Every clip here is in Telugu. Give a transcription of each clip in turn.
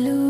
আলো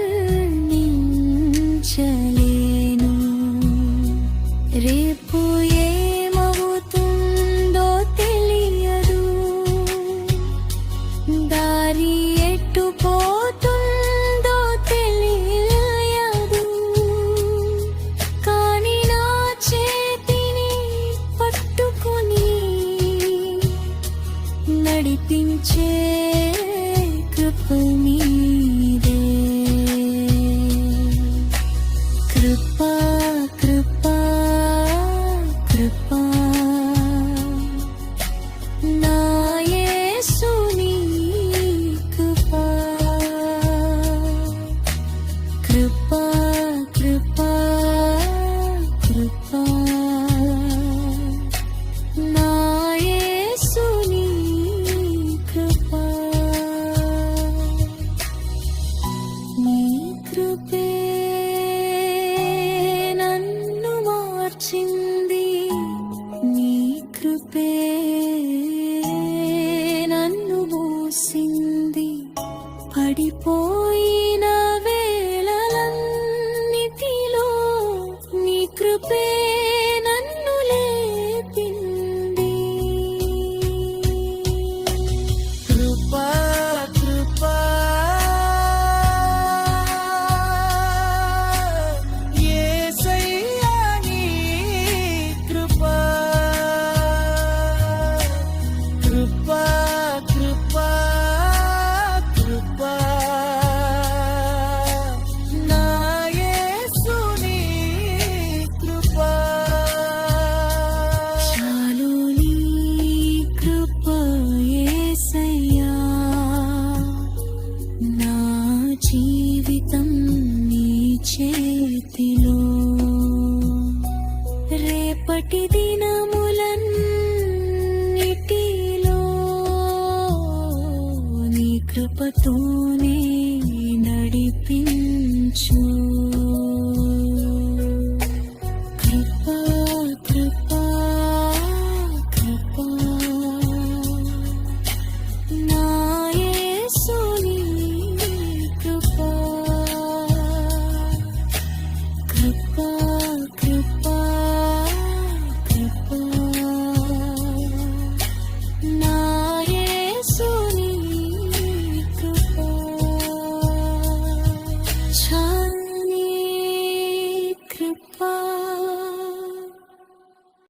దారి ఎట్టు పోతుందో కానీ నా చేతిని పట్టుకుని నడిపించే కృప పడిపోయి మదిలో రేపటి దినములన్నిటిలో నీ కృపతోనే నడిపించు.